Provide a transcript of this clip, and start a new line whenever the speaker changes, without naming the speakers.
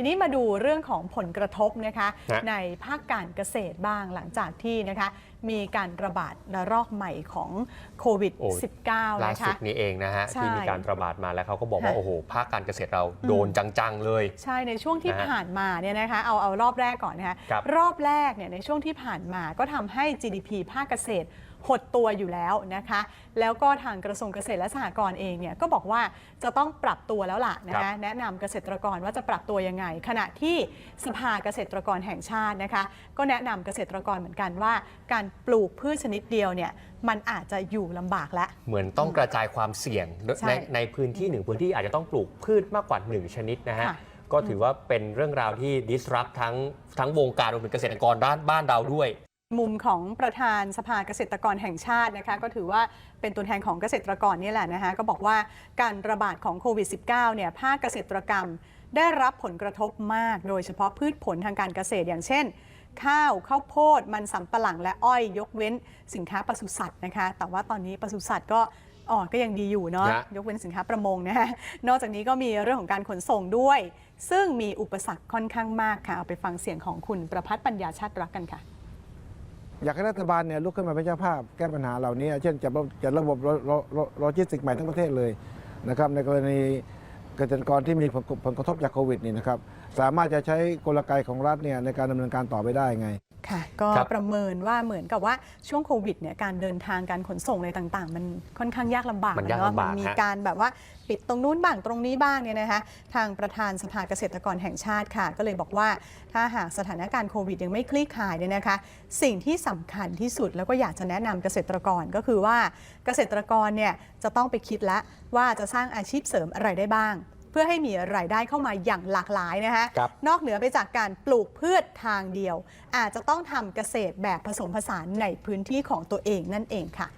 ทีนี้มาดูเรื่องของผลกระทบนะคะ
ฮะ
ในภาคการเกษตรบ้างหลังจากที่นะคะมีการระบาดระลอกใหม่ของโควิด
โอ้
-19
ล่า
นะ
สุด
คะ
นี้เองนะฮะ
ใช่
ที่มีการระบาดมาแล้วเขาก็บอกว่า
ค่ะ
โอ้โห ภาคการเกษตรเราโดนจัง ๆ เลย
ใช่ในช่วงที่
นะฮะ
ผ่านมาเนี่ยนะคะเอาเอารอบแรกก่อนนะคะ
ครับ
รอบแรกเนี่ยในช่วงที่ผ่านมาก็ทำให้ GDP ภาคเกษตรหดตัวอยู่แล้วนะคะ แล้วก็ทางกระทรวงเกษตรและสหกรณ์เองเนี่ยก็บอกว่าจะต้องปรับตัวแล้วล่ะนะ
ครั
คะ
บ
แนะนำเกษตรกรว่าจะปรับตัวยังไงขณะที่สภาเกษตรกรแห่งชาตินะคะ ก็แนะนำเกษตรกรเหมือนกันว่า การปลูกพืชชนิดเดียวเนี่ยมันอาจจะอยู่ลำบากแล้ว
เหมือนต้องกระจายความเสี่ยง
ใช่
ในในพื้นที่หนึ่งพื้นที่อาจจะต้องปลูกพืชมากกว่า 1 ชนิดนะฮะ
ค่ะ
ก็ถือว่าเป็นเรื่องราวที่ disrupt ทั้งทั้งวงการรวมถึงเกษตรกรด้านบ้านเราด้วย
มุมของประธานสภาเกษตรกรแห่งชาตินะคะก็ถือว่าเป็นตัวแทนของเกษตรกรนี่แหละนะคะก็บอกว่าการระบาดของโควิด -19 เนี่ยภาคเกษตรกรรม ได้รับผลกระทบมาก โดยเฉพาะพืชผลทางการเกษตรอย่างเช่น ข้าวข้าวโพด มันสำปะหลังและอ้อยยกเว้นสินค้าปศุสัตว์นะคะ แต่ว่าตอนนี้ปศุสัตว์ก็อ๋อก็ยังดีอยู่เนาะ
นะ
ยกเว้นสินค้าประมงนะฮะนอกจากนี้ก็มีเรื่องของการขนส่งด้วย ซึ่งมีอุปสรรคค่อนข้างมากค่ะ เอาไปฟังเสียงของคุณประพัฒน์ปัญญาชาติรักกันค่ะ
อยากให้รัฐบาลเนี่ยลุกขึ้นมาเป็นเจ้าภาพแก้ปัญหาเหล่านี้ เช่นจัดระบบจัดระบบโลโลโลโลจิสติกส์ใหม่ทั้งประเทศเลยนะครับในกรณี เกษตรกรที่มีผลกระทบจากโควิดนี่นะครับสามารถจะใช้กลไกของรัฐเนี่ยในการดำเนินการต่อไปได้ไง
ค่ะก็
ครับ
ประเมินว่าเหมือนกับว่าช่วงโควิดเนี่ยการเดินทางการขนส่งอะไรต่างๆ มันค่อนข้างยากลำบาก
มันยาก
เนาะ
ลำบาก
มันมี
ฮะ
การแบบว่าปิดตรงนู้นบ้างตรงนี้บ้างเนี่ยนะคะทางประธานสภาเกษตรกรแห่งชาติค่ะ ก็เลยบอกว่าถ้าหากสถานการณ์โควิดยังไม่คลี่คลายเนี่ยนะคะ สิ่งที่สำคัญที่สุดแล้วก็อยากจะแนะนำเกษตรกรก็คือว่าเกษตรกรเนี่ยจะต้องไปคิดแล้วว่าจะสร้างอาชีพเสริมอะไรได้บ้างเพื่อให้มีรายได้เข้ามาอย่างหลากหลายนะคะ
ครับ
นอกเหนือไปจากการปลูกพืชทางเดียว อาจจะต้องทำเกษตรแบบผสมผสานในพื้นที่ของตัวเองนั่นเองค่ะ